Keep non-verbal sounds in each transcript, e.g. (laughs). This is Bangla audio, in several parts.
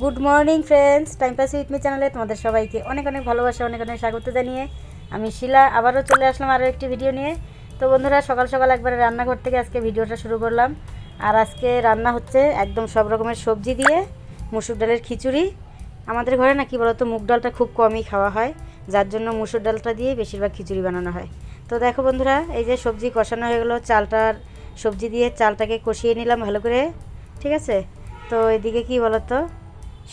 Good morning friends time pass with me চ্যানেলে তোমাদের সবাইকে অনেক অনেক ভালোবাসা, অনেক অনেক স্বাগত জানিয়ে আমি শিলা। আবারও চলে আসলাম আরও একটি ভিডিও নিয়ে। তো বন্ধুরা, সকাল সকাল একবারে রান্নাঘর থেকে আজকে ভিডিওটা শুরু করলাম। আর আজকে রান্না হচ্ছে একদম সব রকমের সবজি দিয়ে মুসুর ডালের খিচুড়ি। আমাদের ঘরে না কি বলতো মুগ ডালটা খুব কমই খাওয়া হয়, যার জন্য মুসুর ডালটা দিয়ে বেশিরভাগ খিচুড়ি বানানো হয়। তো দেখো বন্ধুরা, এই যে সবজি কষানো হয়ে গেলো, চালটার সবজি দিয়ে চালটাকে কষিয়ে নিলাম ভালো করে, ঠিক আছে? তো এদিকে কি বলতো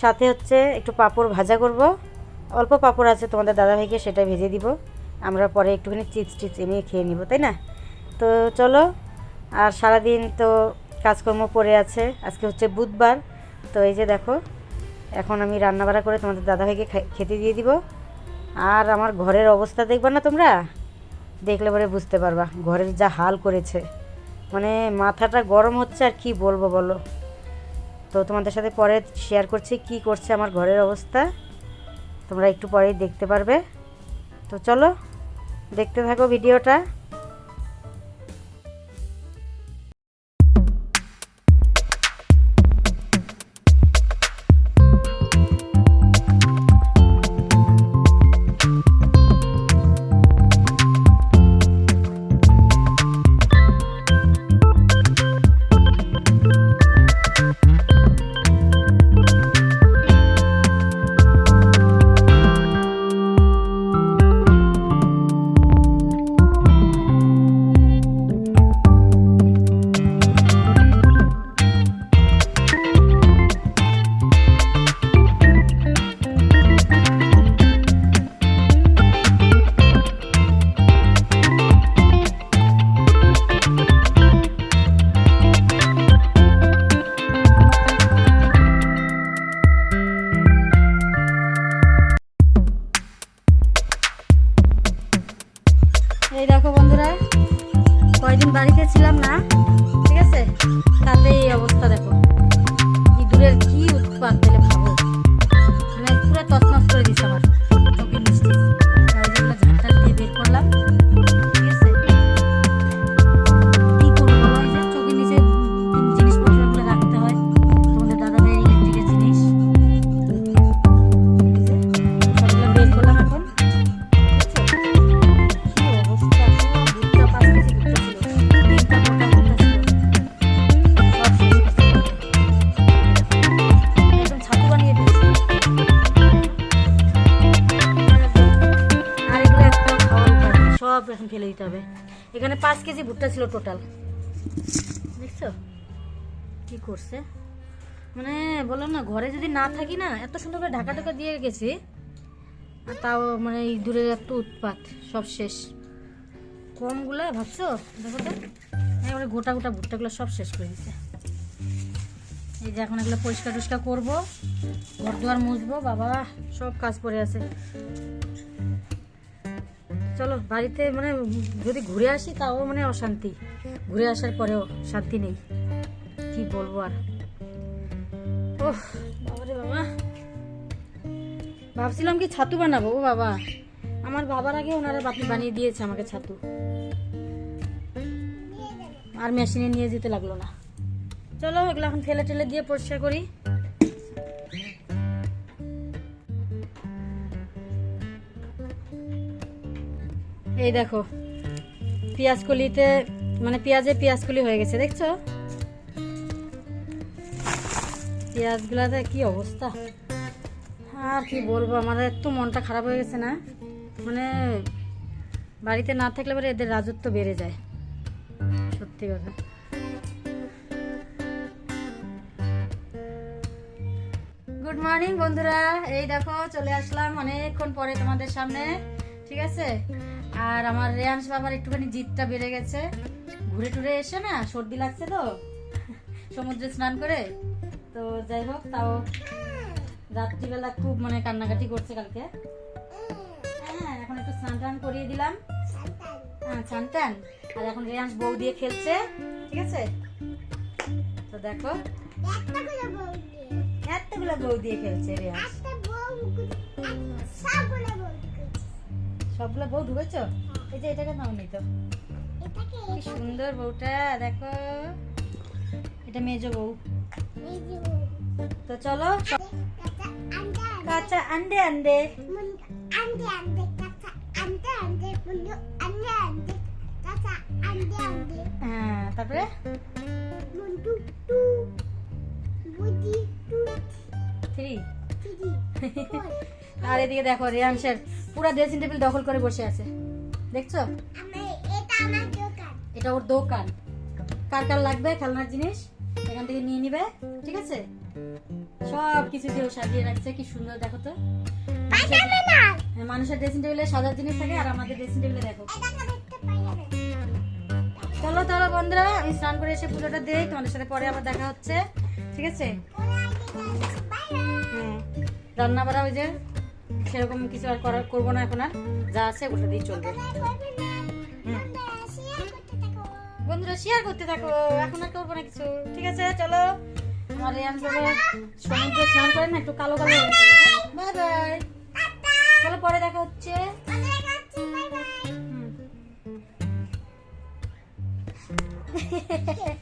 সাথে হচ্ছে একটু পাঁপড় ভাজা করব। অল্প পাঁপড় আছে তোমাদের দাদাভাইকে সেটা ভেজে দিব। আমরা পরে একটুখানি চিপস টিপস এনে খেয়ে নিব, তাই না? তো চলো, আর সারাদিন তো কাজকর্ম পড়ে আছে। আজকে হচ্ছে বুধবার। তো এই যে দেখো, এখন আমি রান্না রান্নাবাড়া করে তোমাদের দাদাভাইকে খেতে দিয়ে দিব। আর আমার ঘরের অবস্থা দেখবা না তোমরা? দেখলে পরে বুঝতে পারবা, ঘরের যা হাল করেছে। মানে মাথাটা গরম হচ্ছে আর কি বলব বলো? তো তোমাদের সাথে পরে শেয়ার করছি কি করছে আমার ঘরের অবস্থা। তোমরা একটু পরেই দেখতে পারবে। তো চলো, দেখতে থাকো ভিডিওটা। কেজি ভুট্টা ছিল টোটাল দেখছ? কি করছে? মানে বললাম না, ঘরে যদি না থাকি না, এত সুন্দর করে ঢাকা ঢাকা দিয়ে গেছি তাও মানে এই ইঁদুরের এত উৎপাত, সব শেষ। কমগুলো ভাবছ? দেখো তো। এবারে গোটা গোটা ভুট্টাগুলো সব শেষ করে দিছে। এই যে এখন এগুলো পরিষ্কার টরিষ্কার করব, ঘর দুয়ার মুছবো, বাবা, সব কাজ পড়ে আছে। চলো, বাড়িতে মানে যদি ঘুরে আসি তাও মানে অশান্তি। ঘুরে আসার পরেও শান্তি নেই। কি বলব আর? ওহ, বাবারে বাবা। ভাবছিলাম কি ছাতু বানাবো ও বাবা। আমার বাবার আগে ওনারা বাপি বানিয়ে দিয়েছে আমাকে ছাতু। আর মেশিনে নিয়ে যেতে লাগল না। চলো, এগুলো এখন ফেলে টেলে দিয়ে পরিষ্কার করি। এই দেখো পেঁয়াজ কলিতে মানে পেঁয়াজে পেঁয়াজ কলি হয়ে গেছে, দেখছ? পেঁয়াজগুলাতে কি অবস্থা? আর কি বলব আমার এত মনটা খারাপ হয়ে গেছে না? মানে বাড়িতে না থাকলে পরে এদের রাজত্ব বেড়ে যায়। সত্যি কথা। গুড মর্নিং বন্ধুরা। এই দেখো, চলে আসলাম অনেকক্ষণ পরে তোমাদের সামনে, ঠিক আছে? আর আমার রেয়াংশ বাবার একটুখানি জিতটা বেড়ে গেছে। ঘুরে টুরে এসে না সর্দি লাগছে তো সমুদ্রে স্নান করে। তো যাই হোক তাও রাত্রিবেলা খুব মানে কান্নাকাটি করছে কালকে। হ্যাঁ এখন একটু স্নান টান করিয়ে দিলাম। হ্যাঁ স্নান টান। আর এখন রেয়াংশ বউ দিয়ে খেলছে ঠিক আছে? তো দেখো। এতগুলো বউ দিয়ে খেলছে রেয়াংশ। সবগুলো বউ ঢুকেছ? এই যে এটাকে নাও নি তো সুন্দর বউটা দেখো। এটা মেজ বউ। তো চলো কাঁচা আন্দে আন্দে হ্যাঁ, তারপরে? আর এদিকে দেখো রিয়ান শেখ। পুরো ড্রেসিং টেবিল দখল করে বসে আছে। দেখছ? এটা ওর দোকান। কার কার লাগবে খেলনার জিনিস? এখান থেকে নিয়ে নিবে ঠিক আছে? সব কিছু দিয়ে সাজিয়ে রাখছে কি সুন্দর দেখো তো। হ্যাঁ, মানুষের ড্রেসিং টেবিলে সাজার জিনিস থাকে আর আমাদের ড্রেসিং টেবিলে দেখো। চলো চলো বন্ধুরা আমি স্নান করে এসে পুজোটা দিই তোমাদের সাথে পরে আবার দেখা হচ্ছে ঠিক আছে? হ্যাঁ রান্না বাড়া ওই যে সেরকম কিছু আর করার করব না এখন আর। যা আছে ওটা দিয়ে চলবে। বন্ধুরা শেয়ার করতে থাকো। এখন আর করব না কিছু। ঠিক আছে, চলো। আমার সমুদ্রে স্নান করে না, একটু কালো কালো বাই বাই। চলো পরে দেখা হচ্ছে। (laughs)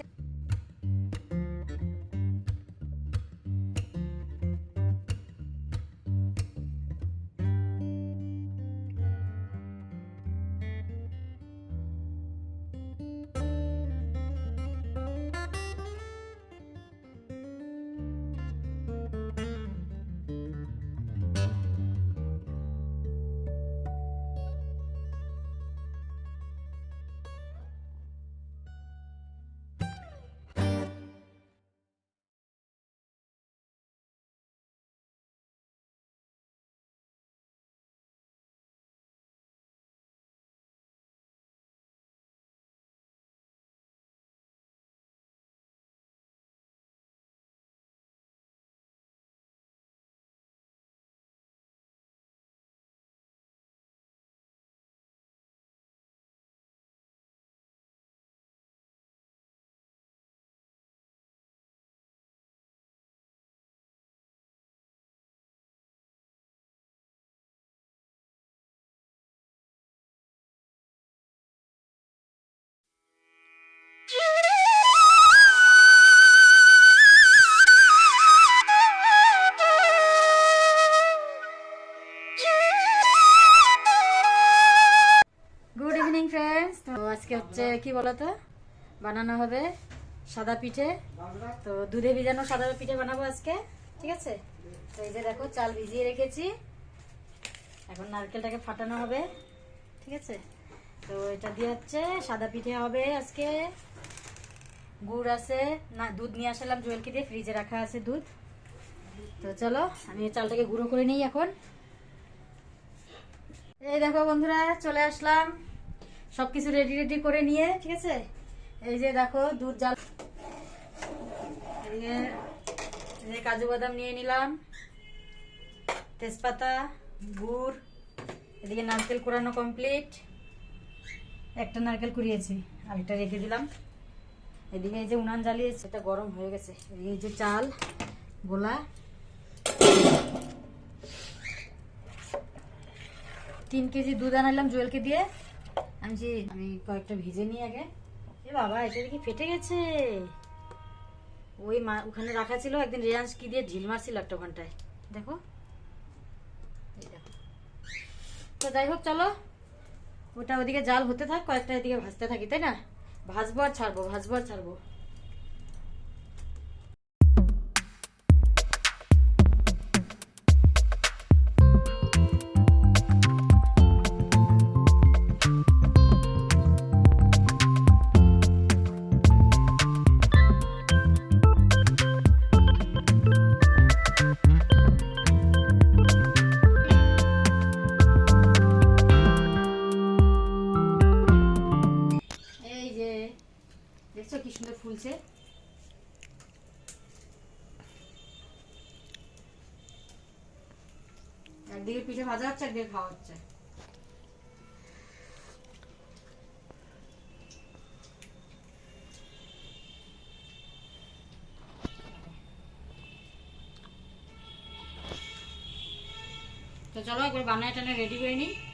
হচ্ছে কি বলতো? বানানো হবে সাদা পিঠে। তো দুধে ভিজানো সাদা পিঠে বানাবো আজকে, ঠিক আছে? তো এই যে দেখো, চাল ভিজিয়ে রেখেছি। এখন নারকেলটাকে ফাটানো হবে, ঠিক আছে? তো এটা দিয়ে হচ্ছে সাদা পিঠে হবে আজকে। গুড় আছে, না, দুধ নিয়ে আসলাম জুয়েলকে দিয়ে, ফ্রিজে রাখা আছে দুধ। তো চলো, আমি চালটাকে গুঁড়ো করে নিই এখন। এই দেখো বন্ধুরা, চলে আসলাম। সবকিছু রেডি রেডি করে নিয়ে, ঠিক আছে? এই যে দেখো, দুধ জাল এই কাজু বাদাম নিয়ে নিলাম। তেজপাতা, গুড়, এদিকে নারকেল কোরানো কমপ্লিট একটা নারকেল কুড়িয়েছি, আরেকটা রেখে দিলাম। এদিকে এই যে উনান জ্বালিয়েছে, এটা গরম হয়ে গেছে। এই যে চাল, গোলা। তিন কেজি দুধ আনালাম জুয়েলকে দিয়ে। আমি আমি কয়েকটা ভিজে নিই আগে। এ বাবা, এটা দেখি ফেটে গেছে। ওই মা, ওখানে রাখা ছিল একদিন রেয়ান্স কি দিয়ে ঢিল মারছিল একটা ঘন্টায়। দেখো। দেখো। তো যাই হোক, চলো। ওটা ওদিকে জাল হতে থাক, কয়েকটা এদিকে ভাজতে থাকি, তাই না? ভাজবো আর ছাড়বো, ভাজবো আর ছাড়বো। পিঠে ভাজা হচ্ছে একদিকে খাওয়া হচ্ছে তো চলো একবার বানায় টানে রেডি করে নিই।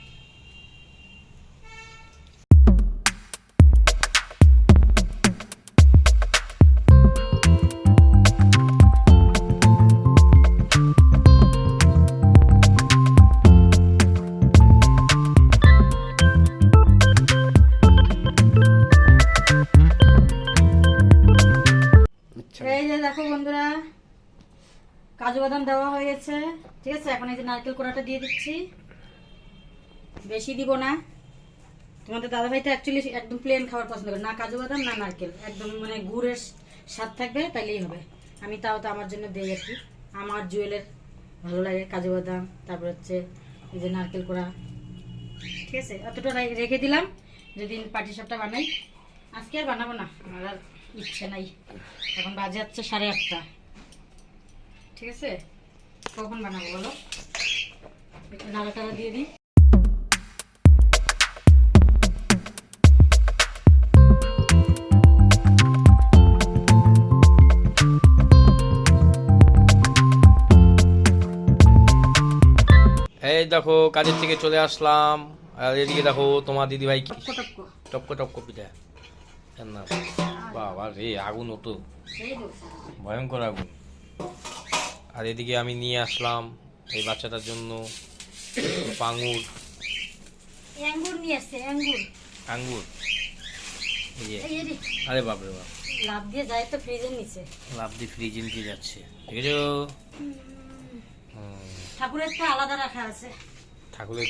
ঠিক আছে, এখন এই যে নারকেল কোড়াটা দিয়ে দিচ্ছি। বেশি দিব না। তোমাদের দাদাভাই তো অ্যাকচুয়ালি একদম প্লেন খাবার পছন্দ করে, না কাজু বাদাম, না নারকেল। একদম মানে গুড়ের স্বাদ থাকবে, তাইলেই হবে। আমি তাও তো আমার জন্য দিই আর কি। আমার জুয়েলের ভালো লাগে কাজু বাদাম, তারপর হচ্ছে এই যে নারকেল কোড়া। ঠিক আছে, অতটা রেখে দিলাম। যেদিন পাটি সাপটা বানাই, আজকে আর বানাবো না। আমার আর ইচ্ছে নাই। এখন বাজে যাচ্ছে সাড়ে আটটা। ঠিক আছে? কখন বানাবো বলো? একটু নাড়া টাড়া দিয়ে দিই। এই দেখো কাজের থেকে চলে আসলাম। আর এদিকে দেখো তোমার দিদি ভাই কি টপকো টপকো। টপকো টপকো পিঠা। বাবা রে আগুন হতো ভয়ঙ্কর আগুন। আর এদিকে আমি নিয়ে আসলাম এই বাচ্চাটার জন্য পাঙ্গুর আঙ্গুর। নিয়ে আসছে আঙ্গুর। আঙ্গুর। আরে বাপরে বাপ। লাভ দিয়ে যায় তো ফ্রিজের নিচে। লাভ দিয়ে ফ্রিজে নিতে যাচ্ছে। ঠিক আছে ঠাকুরের তো আলাদা রাখা আছে। ঠাকুরের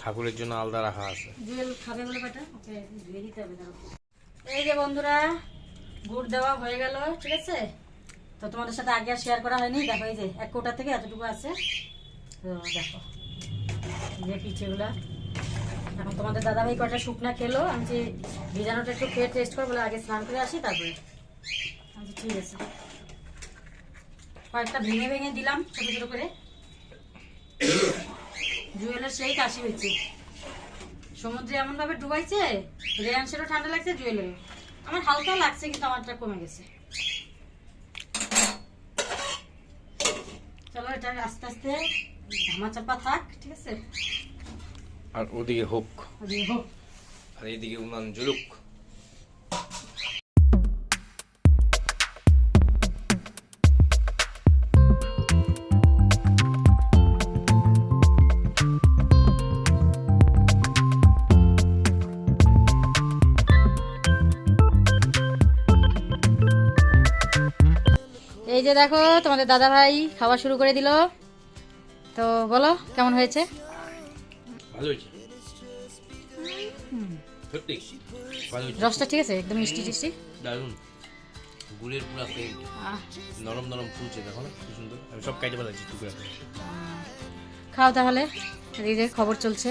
ঠাকুরের জন্য আলাদা রাখা আছে। জুয়েল খাবে বলে বেটা ওকে ধুয়ে দিতে হবে। এই যে বন্ধুরা গুড় দেওয়া হয়ে গেল ঠিক আছে? তো তোমাদের সাথে আগে আর শেয়ার করা হয়নি। দেখো এই যে এক কোটা থেকে এতটুকু আছে। তো দেখো যে পিঠেগুলা। এখন তোমাদের দাদাভাই কটা শুকনা খেলো, আমি যে ভিজানোটা একটু খেয়ে টেস্ট করব, বলে আগে স্নান করে আসি, তারপরে। আচ্ছা ঠিক আছে। কয়েকটা ভেঙে ভেঙে দিলাম, ছোটো ছোটো করে। জুয়েলের সেই কাশি হয়েছে। সমুদ্রে এমনভাবে ডুবাইছে রেয়াংশেরও ঠান্ডা লাগছে, জুয়েলেরও। আমার হালকা লাগছে, কিন্তু আমারটা কমে গেছে। চলো এটা আস্তে আস্তে ধামা চাপা থাক ঠিক আছে? আর ওদিকে হোক। ওদিকে হোক। আর এদিকে উনান জুলুক এই যে দেখো তোমাদের দাদা ভাই খাওয়া শুরু করে দিল। তো বলো কেমন হয়েছে? ভালো হয়েছে। রসটা ঠিক আছে একদম মিষ্টি টিষ্টি। গুড়ের পুরা আহ, নরম নরম ফুলছে দেখো না কি সুন্দর। আমি সব কাইটে টুকরা। খাও তাহলে এই যে খবর চলছে।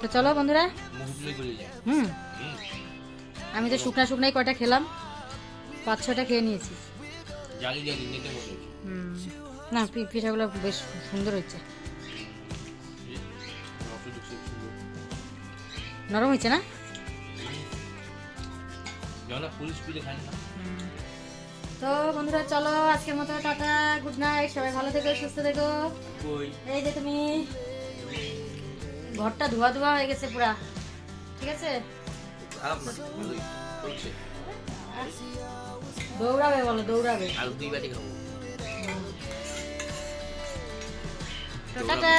তো চলো বন্ধুরা। হুম। আমি তো শুকনা শুকনাই কয়টা খেলাম। পাঁচ ছটা খেয়ে নিয়েছি। জালি জালি হুম। না পিঠাগুলো বেশ সুন্দর হচ্ছে। নরম হয়েছে না? তো বন্ধুরা চলো আজকের মতো টাটা গুড নাইট সবাই ভালো থেকো সুস্থ থেকো। এই যে তুমি ঘরটা ধোয়া ধোয়া হয়ে গেছে পুরা। ঠিক আছে? দৌড়াবে বলো দৌড়াবে। আর দুই বাটি খাব। টাটা।